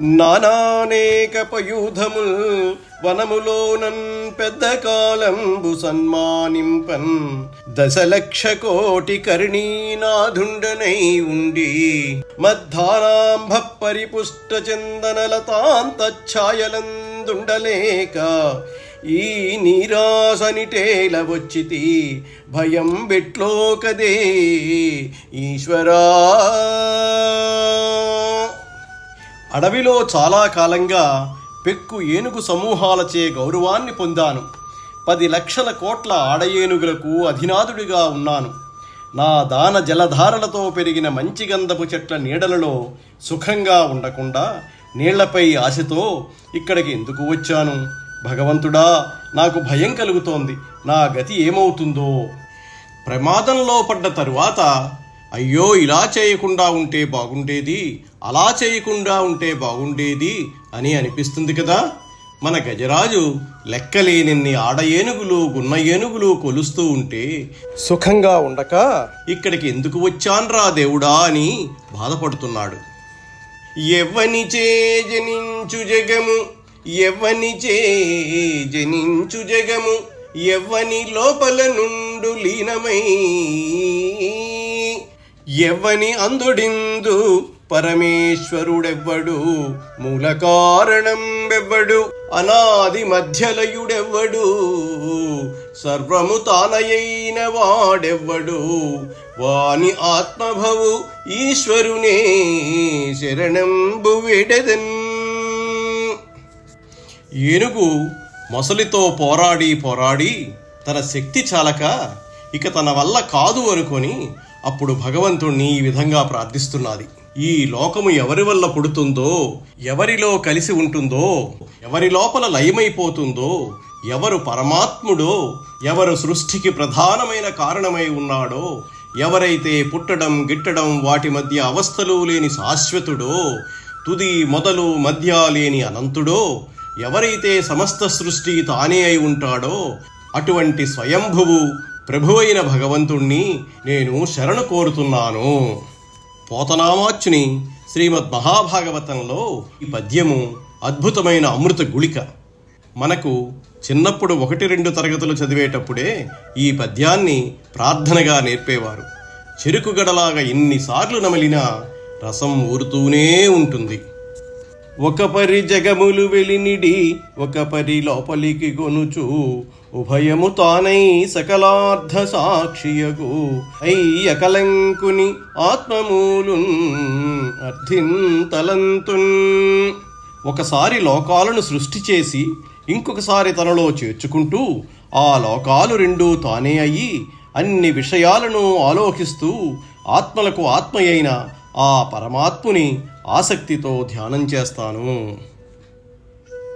నానానేక పయూధముల్ వనములోనన్ పెద్ద కాలంబు సన్మానింపన్ దశలక్ష కోటి కర్ణీనాథుండనై ఉండి మద్ధానాంభ పరిపుష్ట చందనలతాంతఛాయలందుండలేక ఈ నీరాసనిటేల వచ్చితి భయం బెట్లోకదే ఈశ్వరా. అడవిలో చాలా కాలంగా పెక్కు ఏనుగు సమూహాలచే గౌరవాన్ని పొందాను. పది లక్షల కోట్ల ఆడ ఏనుగులకు అధినాథుడిగా ఉన్నాను. నా దాన జలధారలతో పెరిగిన మంచి గంధపు చెట్ల నీడలలో సుఖంగా ఉండకుండా నీళ్ళపై ఆశతో ఇక్కడికి ఎందుకు వచ్చాను? భగవంతుడా నాకు భయం కలుగుతోంది. నా గతి ఏమవుతుందో? ప్రమాదంలో పడ్డ తరువాత అయ్యో ఇలా చేయకుండా ఉంటే బాగుండేది అలా చేయకుండా ఉంటే బాగుండేది అని అనిపిస్తుంది కదా. మన గజరాజు లెక్కలేనన్ని ఆడ ఏనుగులు గున్న ఏనుగులు కొలుస్తూ ఉంటే సుఖంగా ఉండక ఇక్కడికి ఎందుకు వచ్చాన్రా దేవుడా అని బాధపడుతున్నాడు. ఎవ్వని చే జనించు జగము ఎవ్వని చే జనించు జగము ఎవ్వని లోపల నుండు లీనమై ఎవని అందుడిందు పరమేశ్వరుడెవ్వడు మూల కారణం ఎవ్వడు అనాది మధ్యలయుడెవ్వడు సర్వము తానయైన వాడెవ్వడు. వాని ఆత్మభవు ఈశ్వరునే శరణంబు విడదన్. ఏనుగు మొసలితో పోరాడి పోరాడి తన శక్తి చాలక ఇక తన వల్ల కాదు అనుకొని అప్పుడు భగవంతుణ్ణి ఈ విధంగా ప్రార్థిస్తున్నది. ఈ లోకము ఎవరి వల్ల పుడుతుందో ఎవరిలో కలిసి ఉంటుందో ఎవరి లోపల లయమైపోతుందో ఎవరు పరమాత్ముడో ఎవరు సృష్టికి ప్రధానమైన కారణమై ఉన్నాడో ఎవరైతే పుట్టడం గిట్టడం వాటి మధ్య అవస్థలు లేని శాశ్వతుడో తుది మొదలు మధ్య లేని అనంతుడో ఎవరైతే సమస్త సృష్టి తానే అయి ఉంటాడో అటువంటి స్వయంభువు ప్రభువైన భగవంతుణ్ణి నేను శరణు కోరుతున్నాను. పోతనామాచ్యుని శ్రీమద్ మహాభాగవతంలో ఈ పద్యము అద్భుతమైన అమృత గుళిక. మనకు చిన్నప్పుడు ఒకటి రెండు తరగతులు చదివేటప్పుడే ఈ పద్యాన్ని ప్రార్థనగా నేర్పేవారు. చెరుకు గడలాగా ఎన్నిసార్లు నమలినా రసం ఊరుతూనే ఉంటుంది. ఒక పరి జగములు వెలినిడి ఒక పరి లోపలికి కొనుచు ఉభయము తానై సకలార్థ సాక్షియగు. అయ్యకలంకుని ఆత్మమూలున్ అర్థింతలంతున్. ఒకసారి లోకాలను సృష్టి చేసి ఇంకొకసారి తనలో చేర్చుకుంటూ ఆ లోకాలు రెండూ తానే అయ్యి అన్ని విషయాలను ఆలోకిస్తూ ఆత్మలకు ఆత్మయైన ఆ పరమాత్ముని ఆసక్తితో ధ్యానం చేస్తాను.